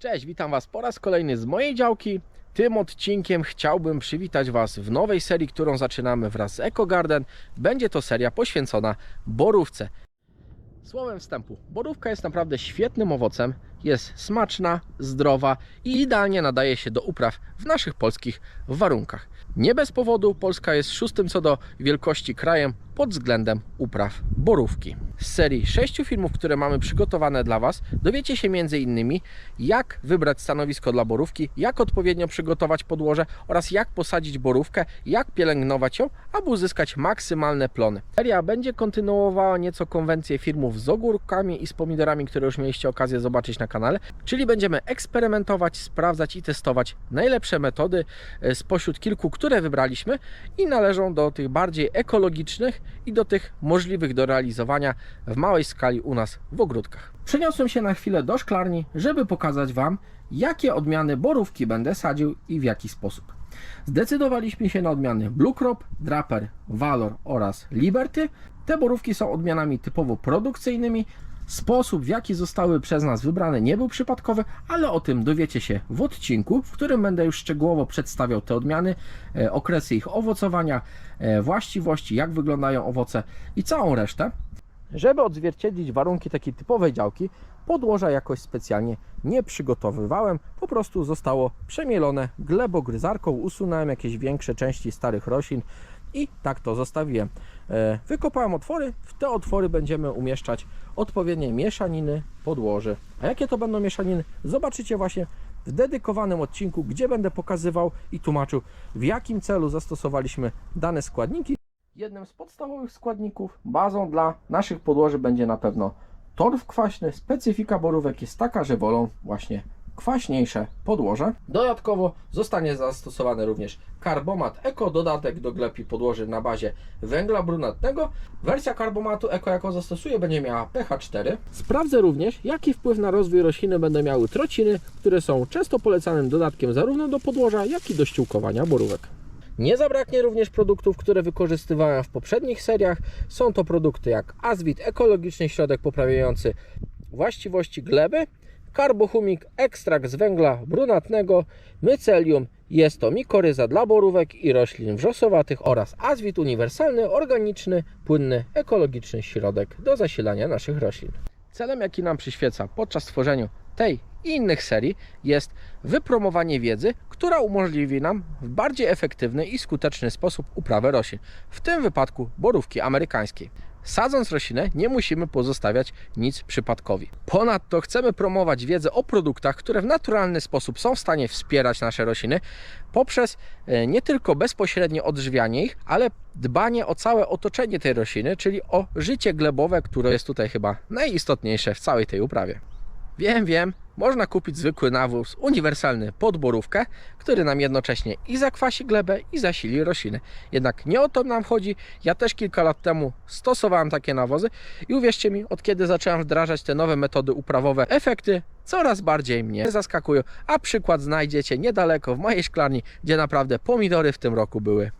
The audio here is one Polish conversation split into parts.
Cześć, witam Was po raz kolejny z mojej działki. Tym odcinkiem chciałbym przywitać Was w nowej serii, którą zaczynamy wraz z EcoGarden. Będzie to seria poświęcona borówce. Słowem wstępu, borówka jest naprawdę świetnym owocem, jest smaczna, zdrowa i idealnie nadaje się do upraw w naszych polskich warunkach. Nie bez powodu Polska jest szóstym co do wielkości krajem pod względem upraw borówki. Z serii sześciu filmów, które mamy przygotowane dla Was, dowiecie się m.in. jak wybrać stanowisko dla borówki, jak odpowiednio przygotować podłoże oraz jak posadzić borówkę, jak pielęgnować ją, aby uzyskać maksymalne plony. Seria będzie kontynuowała nieco konwencję filmów z ogórkami i z pomidorami, które już mieliście okazję zobaczyć na kanale, czyli będziemy eksperymentować, sprawdzać i testować najlepsze metody e, spośród kilku, które wybraliśmy i należą do tych bardziej ekologicznych i do tych możliwych do realizowania w małej skali u nas w ogródkach. Przeniosłem się na chwilę do szklarni, żeby pokazać Wam, jakie odmiany borówki będę sadził i w jaki sposób. Zdecydowaliśmy się na odmiany Blue Crop, Draper, Valor oraz Liberty. Te borówki są odmianami typowo produkcyjnymi. Sposób, w jaki zostały przez nas wybrane, nie był przypadkowy, ale o tym dowiecie się w odcinku, w którym będę już szczegółowo przedstawiał te odmiany, e, okresy ich owocowania, e, właściwości, jak wyglądają owoce i całą resztę. Żeby odzwierciedlić warunki takiej typowej działki, podłoża jakoś specjalnie nie przygotowywałem, po prostu zostało przemielone glebogryzarką, usunąłem jakieś większe części starych roślin i tak to zostawiłem. E, Wykopałem otwory, w te otwory będziemy umieszczać odpowiednie mieszaniny podłoży. A jakie to będą mieszaniny, zobaczycie właśnie w dedykowanym odcinku, gdzie będę pokazywał i tłumaczył, w jakim celu zastosowaliśmy dane składniki. Jednym z podstawowych składników, bazą dla naszych podłoży będzie na pewno torf kwaśny. Specyfika borówek jest taka, że wolą właśnie kwaśniejsze podłoże. Dodatkowo zostanie zastosowany również karbomat Eko, dodatek do gleb i podłoży na bazie węgla brunatnego. Wersja karbomatu Eko, jaką zastosuję, będzie miała pH 4. Sprawdzę również, jaki wpływ na rozwój rośliny będą miały trociny, które są często polecanym dodatkiem zarówno do podłoża, jak i do ściółkowania borówek. Nie zabraknie również produktów, które wykorzystywałem w poprzednich seriach. Są to produkty jak Azwit, ekologiczny środek poprawiający właściwości gleby, karbohumik, ekstrakt z węgla brunatnego, mycelium, jest to mikoryza dla borówek i roślin wrzosowatych oraz Azwit uniwersalny, organiczny, płynny, ekologiczny środek do zasilania naszych roślin. Celem, jaki nam przyświeca podczas tworzenia tej i innych serii jest wypromowanie wiedzy, która umożliwi nam w bardziej efektywny i skuteczny sposób uprawę roślin, w tym wypadku borówki amerykańskiej. Sadząc roślinę, nie musimy pozostawiać nic przypadkowi. Ponadto chcemy promować wiedzę o produktach, które w naturalny sposób są w stanie wspierać nasze rośliny poprzez e, nie tylko bezpośrednie odżywianie ich, ale dbanie o całe otoczenie tej rośliny, czyli o życie glebowe, które jest tutaj chyba najistotniejsze w całej tej uprawie. Wiem, wiem, można kupić zwykły nawóz uniwersalny pod borówkę, który nam jednocześnie i zakwasi glebę i zasili rośliny. Jednak nie o to nam chodzi. Ja też kilka lat temu stosowałem takie nawozy i uwierzcie mi, od kiedy zacząłem wdrażać te nowe metody uprawowe, efekty coraz bardziej mnie zaskakują, a przykład znajdziecie niedaleko w mojej szklarni, gdzie naprawdę pomidory w tym roku były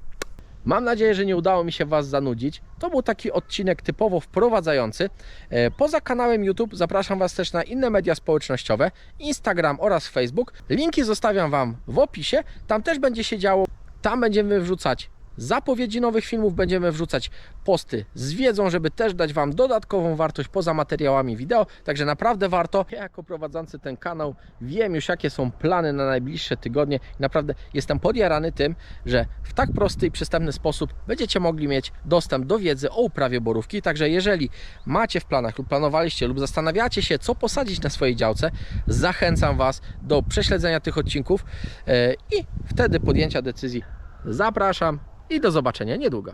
Mam nadzieję, że nie udało mi się Was zanudzić. To był taki odcinek typowo wprowadzający. E, Poza kanałem YouTube zapraszam Was też na inne media społecznościowe, Instagram oraz Facebook. Linki zostawiam Wam w opisie. Tam też będzie się działo. Tam będziemy wrzucać zapowiedzi nowych filmów, będziemy wrzucać posty z wiedzą, żeby też dać Wam dodatkową wartość poza materiałami wideo. Także naprawdę warto. Ja jako prowadzący ten kanał wiem już jakie są plany na najbliższe tygodnie i naprawdę jestem podjarany tym, że w tak prosty i przystępny sposób będziecie mogli mieć dostęp do wiedzy o uprawie borówki. Także jeżeli macie w planach lub planowaliście lub zastanawiacie się co posadzić na swojej działce, zachęcam Was do prześledzenia tych odcinków e, i wtedy podjęcia decyzji. Zapraszam i do zobaczenia niedługo.